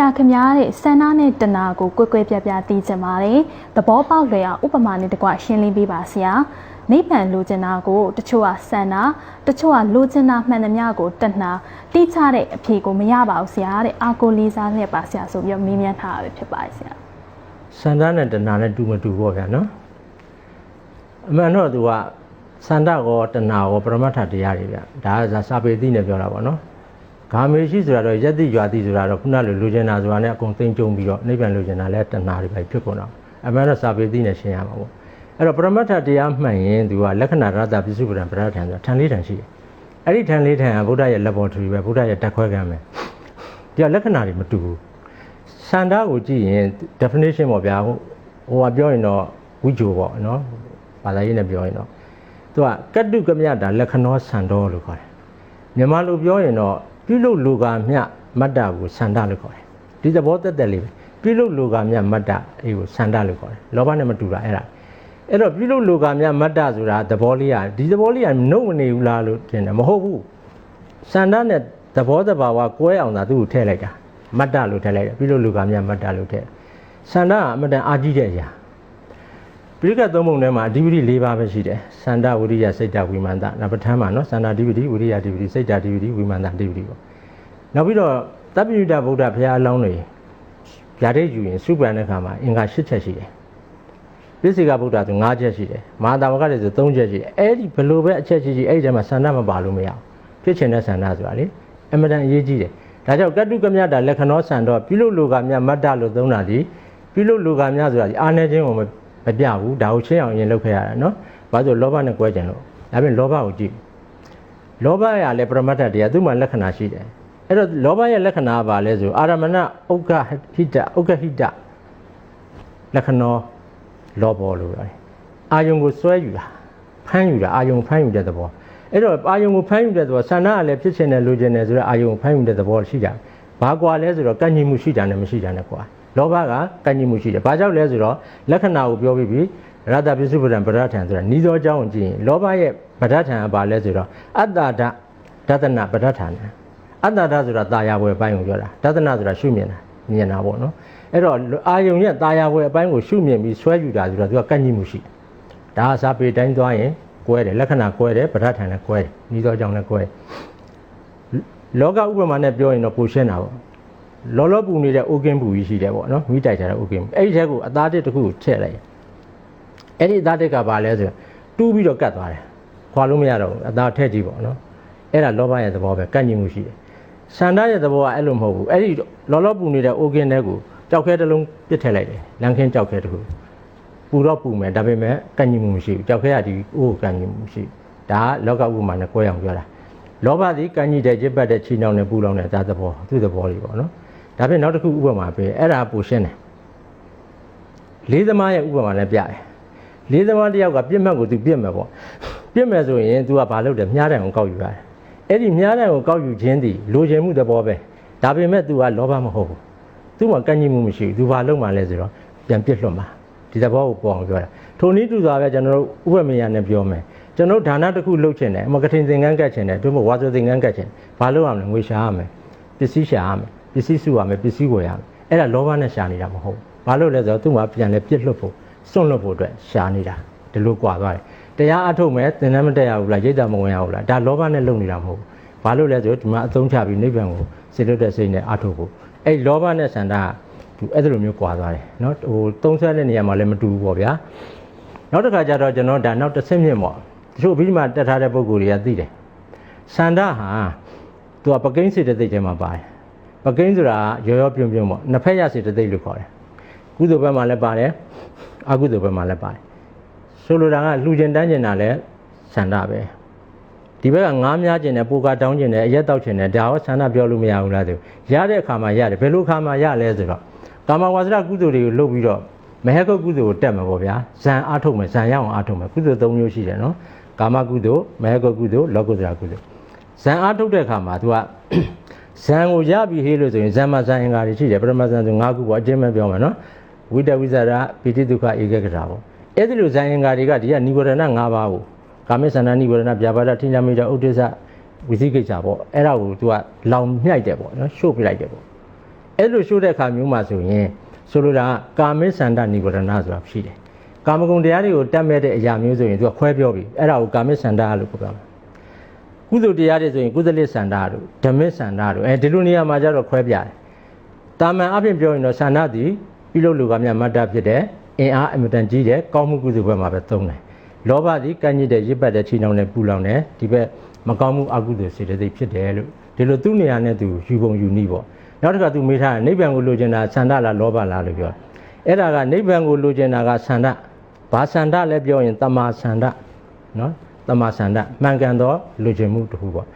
ရာခင်များတဲ့ဆန္ဒနဲ့တဏှာကိုကွယ်ကွယ်ပြားပြားသိချင်ပါတယ်သဘောပေါက်လွယ်အောင်ဥပမာနဲ့တကွရှင်းလင်းပေးပါဆရာနိဗ္ဗာန်လိုချင်တာကိုတချို့ကဆန္ဒတချို့ကလိုချင်တာမှန်သမျှကိုတဏှာတိကျတဲ့အဖြေကိုမရပါဘူးဆရာတဲ့အာကိုလေးစားနဲ့ပါဆရာဆိုပြီးတော့မေးမြန်းထားတာပဲဖြစ်ပါတယ်ဆရာစန္ဒနဲ့တဏှာနဲ့တူမတူပေါ့ဗျာနော်အမှန်တော့သူကစန္ဒကောတဏှာကောပရမတ္ထတရားတွေဗျဒါကစာပေသိနဲ့ပြောတာပေါ့နော် ဂါမေရှိဆိုတာတော့ယက်တိရွာတိဆိုတာတော့ခုနလိုလူကျင်တာဆိုတာနဲ့အကုန်သိမ့်ကြုံပြီးတော့နိဗ္ဗာန်လူကျင်တာလဲတဏှာတွေပဲဖြစ်ကုန်တော့အမှန်တော့စာပေသိနဲ့ရှင်းရမှာပေါ့အဲ့တော့ပရမတ္ထတရားမှန်ရင်သူကလက္ခဏာရတ္တပစ္စုပ္ပန်ပရထံဆိုတာထံလေးထံရှိတယ်အဲ့ဒီထံလေးထံကဗုဒ္ဓရဲ့လက်ပေါ်ထူပဲဗုဒ္ဓရဲ့တက်ခွဲကံပဲဒီကလက္ခဏာတွေမတူဘူးစန္ဒကိုကြည့်ရင် definition ပေါ့ဗျာဟိုဟိုကပြောရင်တော့ဝိဂျိုပေါ့နော်ဘာသာရေးနဲ့ပြောရင်တော့သူကကတ္တုကမြတာလက္ခဏောစန္ဒောလို့ခေါ်တယ်မြန်မာလိုပြောရင်တော့ ပြုလုပ်လူကာမြမတ္တကိုစန္ဒလို့ခေါ်တယ်ဒီသဘောတက်တက်လေးပဲပြုလုပ်လူကာမြမတ္တအေးကိုစန္ဒလို့ခေါ်တယ်လောဘနဲ့မတူတာအဲ့ဒါအဲ့တော့ပြုလုပ်လူကာမြမတ္တဆိုတာသဘောလေးอ่ะဒီသဘောလေးอ่ะနှုတ်မနေဘူးလားလို့ထင်တယ်မဟုတ်ဘူးစန္ဒနဲ့သဘောတဘာဝကွဲအောင်သာသူ့ကိုထည့်လိုက်တာ မတ္တလို့ထည့်လိုက်တယ်ပြီးလို့လူကမြတ်မတ္တလို့ထည့်ဆန္ဒကအမတန်အာကြီးတဲ့အရာ ပိဋကတ်သုံးပုံထဲမှာအဓိပတိ၄ပါးပဲရှိတယ်ဆန္ဒဝိရိယစိတ်တဝိမာန်တနောက်ပဋ္ဌာန်းမှာနော်ဆန္ဒအဓိပတိဝိရိယအဓိပတိစိတ်တအဓိပတိဝိမာန်တအဓိပတိပေါ့နောက်ပြီးတော့တပ္ပိယတဗုဒ္ဓဘုရားအလောင်းတွေဗျာဒိတ်ယူရင်စုပန်တဲ့ခါမှာအင်္ဂါ၈ချက်ရှိတယ်ပိစိကဗုဒ္ဓဆို၅ချက်ရှိတယ်မဟာတာဝကတွေဆို၃ချက်ရှိတယ်အဲ့ဒီဘလို့ပဲအချက်ရှိရှိအဲ့ဒီထဲမှာဆန္ဒမပါလို့မရဘူးဖြစ်ချင်တဲ့ဆန္ဒဆိုတာလေအမတန်အရေးကြီးတယ်ဒါကြောင့်ကတ္တုကမြတာလက္ခဏောဆန်တော့ပြုလို့လူကမြမတ္တလို့သုံးတာဒီပြုလို့လူကမြဆိုတာဒီအာနေခြင်းကို မမပြဘူးဒါကိုရှင်းအောင်ရင်လုပ်ခဲ့ရတာနော်ဘာလို့လောဘနဲ့ကွဲကြံလို့ဒါပြင်လောဘကိုကြည့်လောဘရလည်းပရမတ္ထတရားသူ့မှာလက္ခဏာရှိတယ်အဲ့တော့လောဘရဲ့လက္ခဏာကဘာလဲဆိုအာရမဏဥက္ကဟိတဥက္ကဟိတလက္ခဏောလောဘောလို့ပြောတယ်အာယုံကိုစွဲယူတာဖမ်းယူတာအာယုံဖမ်းယူတဲ့သဘောအဲ့တော့အာယုံကိုဖမ်းယူတဲ့သဘောဆန္ဒကလည်းဖြစ်ချင်တယ်လိုချင်တယ်ဆိုတော့အာယုံကိုဖမ်းယူတဲ့သဘောရှိတာဘာကွာလဲဆိုတော့ကန့်ညီမှုရှိတာနဲ့မရှိတာနဲ့ကွာ လောဘကကန့်ညီမှုရှိတယ်ဘာကြောင့်လဲဆိုတော့လက္ခဏာကိုပြောပြီးပြီရတ္တပစ္စုပ္ပန်ပရထံဆိုတာဤသောအကြောင်းကိုကြည့်ရင်လောဘရဲ့ပရထံကဘာလဲဆိုတော့အတ္တဒဒသနာပရထံအတ္တဒဆိုတာတာယာဝယ်အပိုင်းကိုပြောတာဒသနာဆိုတာရှုမြင်တာမြင်တာပေါ့နော်အဲ့တော့အာယုံရဲ့တာယာဝယ်အပိုင်းကိုရှုမြင်ပြီးဆွဲယူတာဆိုတော့သူကကန့်ညီမှုရှိတယ်ဒါအစားပေတိုင်းသွားရင်ကွဲတယ်လက္ခဏာကွဲတယ်ပဋ္ဌာန်လည်းကွဲတယ်ဤသောကြောင့်လည်းကွဲလောကဥပမာနဲ့ပြောရင်တော့ပူရှင်းတာပေါ့ လောလောပူနေတဲ့အိုကင်းပူကြီးရှိတယ်ပေါ့နော်မိတိုက်ကြတဲ့အိုကင်းအဲ့ဒီထဲကိုအသားတစ်တစ်ခုထည့်လိုက်အဲ့ဒီအသားတစ်ကဘာလဲဆိုရင်တူးပြီးတော့ကတ်သွားတယ်ခွာလို့မရတော့ဘူးအသားထည့်ကြည့်ပေါ့နော်အဲ့ဒါလောဘရဲ့သဘောပဲကန့်ညီမှုရှိတယ်ဆန္ဒရဲ့သဘောကအဲ့လိုမဟုတ်ဘူးအဲ့ဒီလောလောပူနေတဲ့အိုကင်းထဲကိုကြောက်ခဲတစ်လုံးပစ်ထည့်လိုက်တယ်လန်ခင်းကြောက်ခဲတစ်ခုပူတော့ပူမယ်ဒါပေမဲ့ကန့်ညီမှုမရှိဘူးကြောက်ခဲရဒီအိုးကန့်ညီမှုမရှိဘူးဒါကလောကဥပမာနဲ့ကိုယ်အောင်ပြောတာလောဘသည်ကန့်ညီတဲ့จิตပတ်တဲ့ချီနှောင်းနဲ့ပူလောင်တဲ့ဒါသဘောသူ့သဘောတွေပေါ့နော် ဒါပြင်နောက်တစ်ခုဥပမာပေးအဲ့ဒါပူရှင်းတယ်လေးသမားရဲ့ဥပမာလည်းပြတယ်လေးသမားတယောက်ကပြစ်မှတ်ကိုသူပြစ်မယ်ပေါ့ပြစ်မယ်ဆိုရင် तू ကဘာလုပ်တယ်မြားတယ်အောင်ကောက်ယူရတယ်အဲ့ဒီမြားတယ်ကိုကောက်ယူခြင်းသည်လိုချင်မှုသဘောပဲဒါပေမဲ့ तू ကလောဘမဟုတ်ဘူးသူ့မှာကန့်ညီမှုမရှိဘူး तू ဘာလုပ်မှလဲဆိုတော့ပြန်ပြစ်လွတ်မှာ ဒီသဘောကိုပေါ်အောင်ပြောတာထိုနည်းတူစွာပဲကျွန်တော်တို့ဥပမေယနဲ့ပြောမယ်ကျွန်တော်ဒါနတစ်ခုလုပ်ချင်တယ်အမကထင်သင်္ကန်းကတ်ချင်တယ်တို့မဝါဆိုသင်္ကန်းကတ်ချင်ဘာလုပ်ရမလဲငွေရှာရမယ်ပစ္စည်းရှာရမယ် ပစ္စည်းစုရမယ်ပစ္စည်းဝယ်ရမယ်အဲ့ဒါလောဘနဲ့ရှာနေတာမဟုတ်ဘူးဘာလို့လဲဆိုတော့သူ့မှာပြန်လဲပြစ်လွတ်ဖို့စွန့်လွတ်ဖို့အတွက်ရှာနေတာဒီလိုကွာသွားတယ်တရားအထုတ်မယ်သင်္ကန်းမတက်ရဘူးလားရိတ်တာမဝင်ရဘူးလားဒါလောဘနဲ့လုပ်နေတာမဟုတ်ဘူးဘာလို့လဲဆိုတော့ဒီမှာအသုံးချပြီးနိဗ္ဗာန်ကိုစေလွတ်တဲ့စိတ်နဲ့အထုတ်ဖို့အဲ့လောဘနဲ့ဆန္ဒကသူအဲ့လိုမျိုးကွာသွားတယ်เนาะဟိုသုံးဆွဲတဲ့နေရာမှာလည်းမတူဘူးပေါ့ဗျာနောက်တစ်ခါကျတော့ကျွန်တော်ဒါနောက်တစ်ဆင့်မြင့်ပေါ့တချို့ပြီးမှတက်ထားတဲ့ပုံကိုယ်တွေကသိတယ်စန္ဒဟာသူကပကိန်းစေတသိက်ထဲမှာပါတယ် ပကိန်းဆိုတာရောရောပြုံပြုံပေါ့နှစ်ဖက်ရစေတသိက်လို့ခေါ်တယ်ကုသိုလ်ဘက်မှာလည်းပါတယ်အကုသိုလ်ဘက်မှာလည်းပါတယ်ဆိုလိုတာကလှူကျင်တန်းကျင်တာလည်းစန္ဒပဲဒီဘက်ကငားများကျင်တယ်ပိုကတောင်းကျင်တယ်အရက်တောက်ကျင်တယ်ဒါရောဆန္ဒပြောလို့မရဘူးလားသူရတဲ့အခါမှာရတယ်ဘယ်လိုအခါမှာရလဲဆိုတော့ကာမဝါစရကုသိုလ်တွေကိုလုပ်ပြီးတော့မဟကုတ်ကုသိုလ်ကိုတက်မှာပေါ့ဗျာဇံအားထုတ်မယ်ဇံရအောင်အားထုတ်မယ်ကုသိုလ်၃မျိုးရှိတယ်နော်ကာမကုသိုလ်မဟကုတ်ကုသိုလ်လောကုတ္တရာကုသိုလ်ဇံအားထုတ်တဲ့အခါမှာ तू က ဇံကိုရပြီဟေးလို့ဆိုရင်ဇံမှာဇံအင်္ဂါတွေရှိတယ်ပရမဇံဆို၅ခုပေါ့အကျဉ်းပဲပြောမယ်နော်ဝိတဝိဇ္ဇရာပိဋိဒုက္ခဧကကတာပေါ့အဲ့ဒီလိုဇံအင်္ဂါတွေကဒီကနိဝရဏ၅ပါးကိုကာမိသန္တာနိဝရဏဗျာပါဒထိညာမိတာဥဒိစ္စဝိသိကိစ္စပေါ့အဲ့ဒါကို तू ကလောင်မြှိုက်တယ်ပေါ့နော်ရှို့ပြလိုက်တယ်ပေါ့အဲ့လိုရှိုးတဲ့အခါမျိုးမှာဆိုရင်ဆိုလိုတာကကာမိစန္ဒနိဝရဏဆိုတာရှိတယ်ကာမဂုဏ်တရားတွေကိုတတ်မဲ့တဲ့အရာမျိုးဆိုရင်သူကခွဲပြောပြီအဲ့ဒါကိုကာမိစန္ဒလို့ပြောတာ ကုသိုလ်တရားတွေဆိုရင်ကုသလိစန္ဒတို့ဓမ္မစန္ဒတို့အဲဒီလိုနေရာမှာကျတော့ခွဲပြတယ်တာမန်အပြင်ပြောရင်တော့စန္ဒသည်ပြုလုပ်လူကမြတ်မတ္တဖြစ်တဲ့အင်အားအမြဲတမ်းကြီးတယ်ကောင်းမှုကုသိုလ်ဘက်မှာပဲသုံးတယ်လောဘသည်ကန့်ညစ်တဲ့ရစ်ပတ်တဲ့ချီနှောင်တဲ့ပူလောင်တဲ့ဒီဘက်မကောင်းမှုအကုသိုလ်စေတသိက်ဖြစ်တယ်လို့ဒီလိုသူ့နေရာနဲ့သူယူပုံယူနည်းပေါ့နောက်တစ်ခါသူမေးထားတယ်နိဗ္ဗာန်ကိုလိုချင်တာစန္ဒလားလောဘလားလို့ပြောတယ်အဲ့ဒါကနိဗ္ဗာန်ကိုလိုချင်တာကစန္ဒဘာစန္ဒလဲပြောရင်တမာစန္ဒနော် တမာစန္ဒမှန်ကန်သောလိုချင်မှုတစ်ခုပေါ့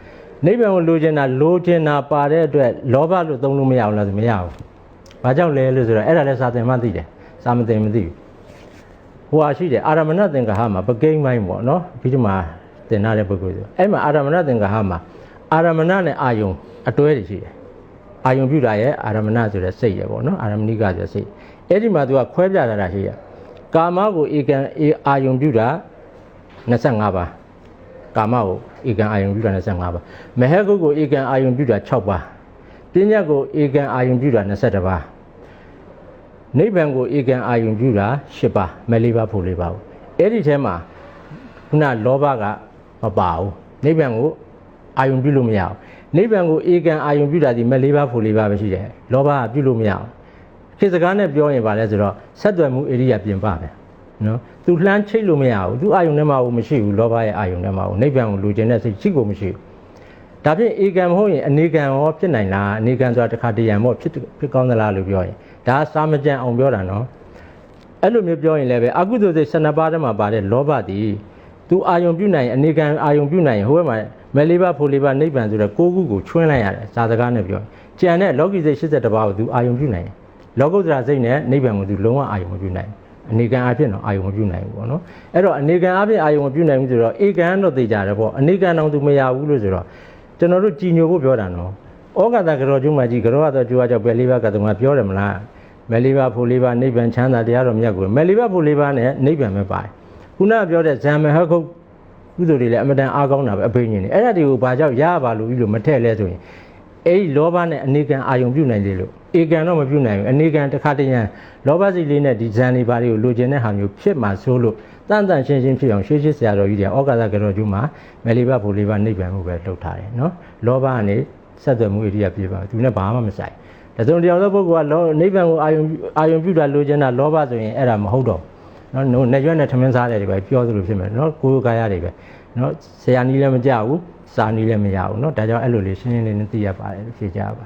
နိဗ္ဗာန်ကိုလိုချင်တာလိုချင်တာပါတဲ့အတွက်လောဘလို့သုံးလို့မရအောင်လားဆိုမရဘူးဘာကြောင့်လဲလို့ဆိုတော့အဲ့ဒါလည်းစာသင်မှသိတယ်စာမသင်မသိဘူးဟိုဟာရှိတယ်အာရမဏသင်္ကဟမှာပကိန်းပိုင်းပေါ့နော်ပြီးဒီမှာသင်ထားတဲ့ပုဂ္ဂိုလ်ဆိုအဲ့မှာအာရမဏသင်္ကဟမှာအာရမဏနဲ့အာယုံအတွဲတွေရှိတယ်အာယုံပြုတာရဲ့အာရမဏဆိုတဲ့စိတ်ရပေါ့နော်အာရမဏိကဆိုတဲ့စိတ်အဲ့ဒီမှာသူကခွဲပြထားတာရှိရကာမကိုဧကံအာယုံပြုတာ 25ပါးကာမကိုဧကံအာယုံပြုတာ25ပါးမဟကုတ်ကိုဧကံအာယုံပြုတာ6ပါးပညာကိုဧကံအာယုံပြုတာ22ပါးနိဗ္ဗာန်ကိုဧကံအာယုံပြုတာ10ပါးမဲလေးပါးဖို့လေးပါဘူးအဲ့ဒီထဲမှာခုနလောဘကမပါဘူးနိဗ္ဗာန်ကိုအာယုံပြုလို့မရဘူးနိဗ္ဗာန်ကိုဧကံအာယုံပြုတာဒီမဲလေးပါးဖို့လေးပါးပဲရှိတယ်လောဘကပြုလို့မရဘူးခေတ်စကားနဲ့ပြောရင်ဗာလဲဆိုတော့ဆက်သွယ်မှုဧရိယာပြင်ပပဲ နော်သူလှမ်းချိတ်လို့မရဘူးသူအာယုံထဲမှာဘူးမရှိဘူးလောဘရဲ့အာယုံထဲမှာဘူးနိဗ္ဗာန်ကိုလူကျင်တဲ့စိတ်ရှိကိုမရှိဘူးဒါဖြင့်ဧကံမဟုတ်ရင်အနေကံရောဖြစ်နိုင်လားအနေကံဆိုတာတစ်ခါတရံမို့ဖြစ်ဖြစ်ကောင်းသလားလို့ပြောရင်ဒါစာမကြံအောင်ပြောတာနော်အဲ့လိုမျိုးပြောရင်လည်းပဲအကုသိုလ်စိတ်12ပါးထဲမှာပါတဲ့လောဘတည်သူအာယုံပြုနိုင်ရင်အနေကံအာယုံပြုနိုင်ရင်ဟိုဘက်မှာမဲလေးပါဖိုလေးပါနိဗ္ဗာန်ဆိုတဲ့ကိုးခုကိုချွင်းလိုက်ရတယ်ဇာစကားနဲ့ပြောရင်ကြံတဲ့လောကီစိတ်82ပါးကိုသူအာယုံပြုနိုင်ရင်လောကုတ္တရာစိတ်နဲ့နိဗ္ဗာန်ကိုသူလုံးဝအာယုံမပြုနိုင်ဘူး အနေကံအဖြစ်တော့အာယုံမပြုနိုင်ဘူးပေါ့နော်အဲ့တော့အနေကံအဖြစ်အာယုံမပြုနိုင်ဘူးဆိုတော့ဧကံတော့သိကြတယ်ပေါ့အနေကံတော့သူမရဘူးလို့ဆိုတော့ကျွန်တော်တို့ကြည်ညိုဖို့ပြောတာနော်ဩဃာတကရောကျွမ်းမကြီးကရောကတော့ကျွားကြောက်ပဲလေးပါးကတုံကပြောတယ်မလားမဲလေးပါးဖို့လေးပါးနိဗ္ဗာန်ချမ်းသာတရားတော်မြတ်ကိုမဲလေးပါးဖို့လေးပါးနဲ့နိဗ္ဗာန်ပဲပါတယ်ခုနကပြောတဲ့ဇံမဟခုတ်ကုသိုလ်တွေလည်းအမတန်အားကောင်းတာပဲအပိညာဉ်နေအဲ့ဒါတွေကိုဘာကြောင့်ရပါလို့ပြီးလို့မထည့်လဲဆိုရင် အဲ့ဒီလောဘနဲ့အနေကံအာယုံပြုနိုင်သေးလို့ဧကံတော့မပြုနိုင်ဘူးအနေကံတစ်ခါတည်းရန်လောဘစိတ်လေးနဲ့ဒီဇန်တွေဘာတွေကိုလိုချင်တဲ့ဟာမျိုးဖြစ်မှဆိုလို့တန်တန်ရှင်းရှင်းဖြစ်အောင်ရှေးရှေးဆရာတော်ကြီးတွေဩကာသကရောကျူးမှာမယ်လီဘဘူလီဘနိဗ္ဗာန်မှုပဲလုပ်ထားတယ်နော်လောဘကနေဆက်သွယ်မှုဣရိယာပြေပါသူနဲ့ဘာမှမဆိုင်ဒါဆိုတရားသောပုဂ္ဂိုလ်ကလောနိဗ္ဗာန်ကိုအာယုံအာယုံပြုတာလိုချင်တာလောဘဆိုရင်အဲ့ဒါမဟုတ်တော့ဘူးနော်နေရွက်နဲ့ထမင်းစားတယ်တွေပဲပြောသလိုဖြစ်မယ်နော်ကိုယ်ကာယတွေပဲ နော်ဆရာနီးလည်းမကြဘူးစာနီးလည်းမရဘူးနော်ဒါကြောင့်အဲ့လိုလေးရှင်းရှင်းလေးနဲ့သိရပါတယ်ဖြေကြပါ